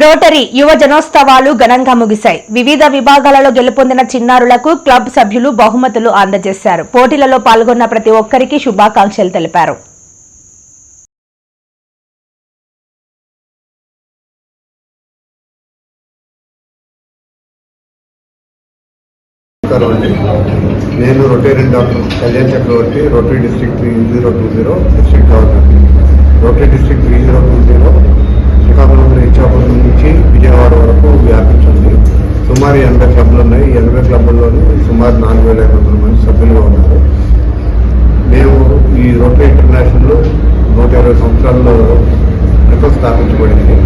Rotary యువ జనోత్సవాలు ఘనంగా ముగిశాయి. వివిధ విభాగాలలో గెలుపొందిన చిన్నారులకు క్లబ్ సభ్యులు బహుమతులు అందజేశారు. పోటీలలో పాల్గొన్న ప్రతి ఒక్కరికి శుభాకాంక్షలు తెలిపారు. నేను Rotarian doctor Kalyan Chakravarthy Rotary district three zero two zero district governor. Rotary district three zero two zero Vijayawada వరకు వ్యాపించింది సుమారు ఎనభై క్లబ్లు ఉన్నాయి. ఎనభై క్లబ్లలో సుమారు నాలుగు వేల ఐదు వందల మంది సభ్యులుగా ఉన్నారు. మేము ఈ రోటరీ ఇంటర్నేషనల్ నూట ఇరవై సంవత్సరాల్లో క్రితం స్థాపించబడింది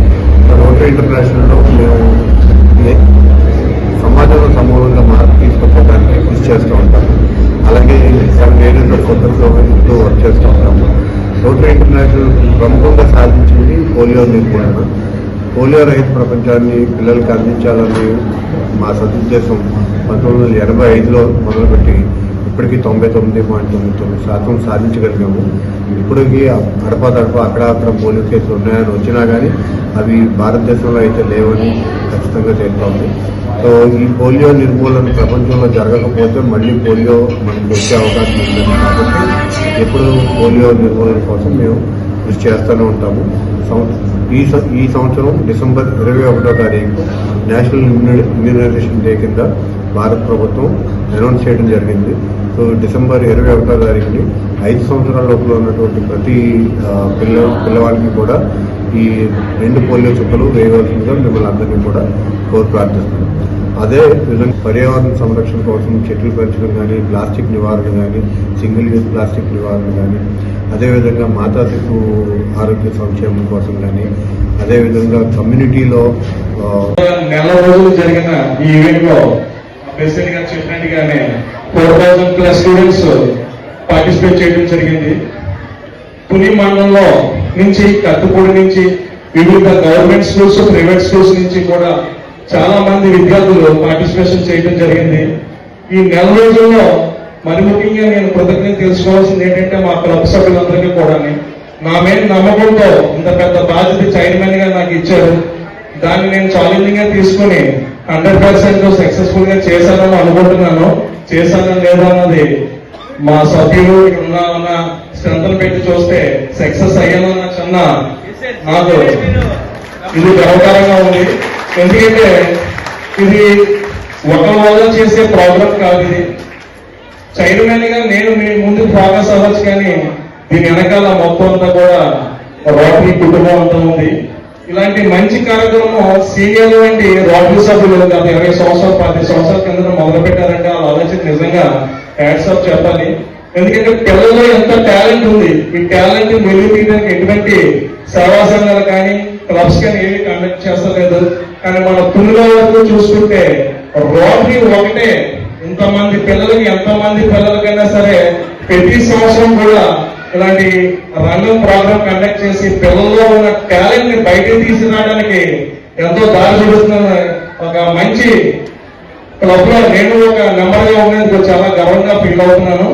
రోటరీ ఇంటర్నేషనల్లో మేము సమాజంలో సమూలంగా మార్పు తీసుకుపోవడానికి కృషి చేస్తూ ఉంటాము అలాగే సెవెన్ ఏరియాస్ కొత్తతో వర్క్ చేస్తూ ఉంటాము రోటరీ ఇంటర్నేషనల్ ప్రముఖంగా సాధించింది పోలియో నిర్మూలన పోలియో రహిత ప్రపంచాన్ని పిల్లలకి అందించాలని మా సదుద్దేశం పంతొమ్మిది వందల ఎనభై ఐదులో మొదలుపెట్టి ఇప్పటికీ తొంభై తొమ్మిది పాయింట్ తొమ్మిది తొమ్మిది శాతం సాధించగలిగాము. ఇప్పటికీ అడపాదడప అక్కడ అక్కడ పోలియో కేసులు ఉన్నాయని వచ్చినా కానీ అవి భారతదేశంలో అయితే లేవని ఖచ్చితంగా చెప్తోంది సో ఈ పోలియో నిర్మూలన ప్రపంచంలో జరగకపోతే మళ్ళీ పోలియో మనకు వచ్చే అవకాశం ఉంది కాబట్టి ఎప్పుడు పోలియో నిర్మూలన కోసం మేము కృషి చేస్తూనే ఉంటాము. ఈ ఈ సంవత్సరం డిసెంబర్ ఇరవై ఒకటో తారీఖు నేషనల్ ఇమ్యూనైజేషన్ డే కింద భారత ప్రభుత్వం అనౌన్స్ చేయడం జరిగింది. సో డిసెంబర్ ఇరవై ఒకటో తారీఖుని ఐదు సంవత్సరాల లోపల ఉన్నటువంటి ప్రతి పిల్ల పిల్లవాడికి కూడా ఈ రెండు పోలియో చుక్కలు వేయవలసిందిగా మిమ్మల్ని అందరినీ కూడా కోరు ప్రార్థిస్తున్నాం. అదే విధంగా పర్యావరణ సంరక్షణ కోసం చెట్లు పెంచడం కానీ ప్లాస్టిక్ నివారణ కానీ సింగిల్ యూజ్ ప్లాస్టిక్ నివారణ కానీ అదేవిధంగా మాతాశిశు ఆరోగ్య సంక్షేమం కోసం కానీ అదేవిధంగా కమ్యూనిటీలో నెల రోజులు జరిగిన ఈ ఈవెంట్లో ప్రెసిడెంట్ గారు చెప్పినట్టుగానే four thousand plus students participate చేయడం జరిగింది. పులి మండలంలో నుంచి కత్తుపూడి నుంచి వివిధ గవర్నమెంట్ స్కూల్స్ ప్రైవేట్ స్కూల్స్ నుంచి కూడా చాలా మంది విద్యార్థులు పార్టిసిపేషన్ చేయడం జరిగింది. ఈ నెల రోజుల్లో మరి ముఖ్యంగా నేను కృతజ్ఞత తెలుసుకోవాల్సింది ఏంటంటే మా క్లబ్ సభ్యులందరికీ కూడా. నా మీద నమ్మకంతో ఇంత పెద్ద బాధ్యత చైర్మన్గా నాకు ఇచ్చారు. దాన్ని నేను ఛాలెంజింగ్గా తీసుకుని హండ్రెడ్ పర్సెంట్ సక్సెస్ఫుల్గా చేశానని అనుకుంటున్నాను. చేశానో లేదా అన్నది మా సభ్యులు ఉన్న ఉన్న శ్రద్ధలు పెట్టి చూస్తే సక్సెస్ అయ్యాను అన్న చిన్న నాకు ఇది గర్వకారంగా ఉంది. ఎందుకంటే ఇది ఒక వల్ల చేసే ప్రాబ్లం కాదు ఇది. చైర్మన్గా నేను మీ ముందు ఫోకస్ అవ్వచ్చు కానీ దీని వెనకాల మొత్తం అంతా కూడా రోటరీ కుటుంబం అంతా ఉంది. ఇలాంటి మంచి కార్యక్రమం సీనియర్ వంటి రోటరీ సభ్యులు గత ఇరవై సంవత్సరాలు పది సంవత్సరాల కింద మొదలు పెట్టారంటే వాళ్ళ ఆలోచన నిజంగా హ్యాట్సాప్ చెప్పాలి. ఎందుకంటే పిల్లల్లో ఎంత టాలెంట్ ఉంది. ఈ టాలెంట్ వెలుగు తీయడానికి ఎటువంటి సేవా సంఘాలు కానీ క్లబ్స్ కానీ ఏమి కండక్ట్ చేస్తలేదు. కానీ మన పుల్లుల వరకు చూసుకుంటే రోటరీ ఒకటే. ఇంతమంది పిల్లలకి ఎంతమంది పిల్లలకైనా సరే ప్రతి సంవత్సరం కూడా ఇలాంటి రంగం ప్రోగ్రామ్ కండక్ట్ చేసి పిల్లల్లో ఉన్న టాలెంట్ని బయటకు తీసుకురావడానికి ఎంతో దారి చూపిస్తున్న ఒక మంచి క్లబ్లో నేను ఒక నెంబర్గా ఉండేందుకు చాలా గర్వంగా ఫీల్ అవుతున్నాను.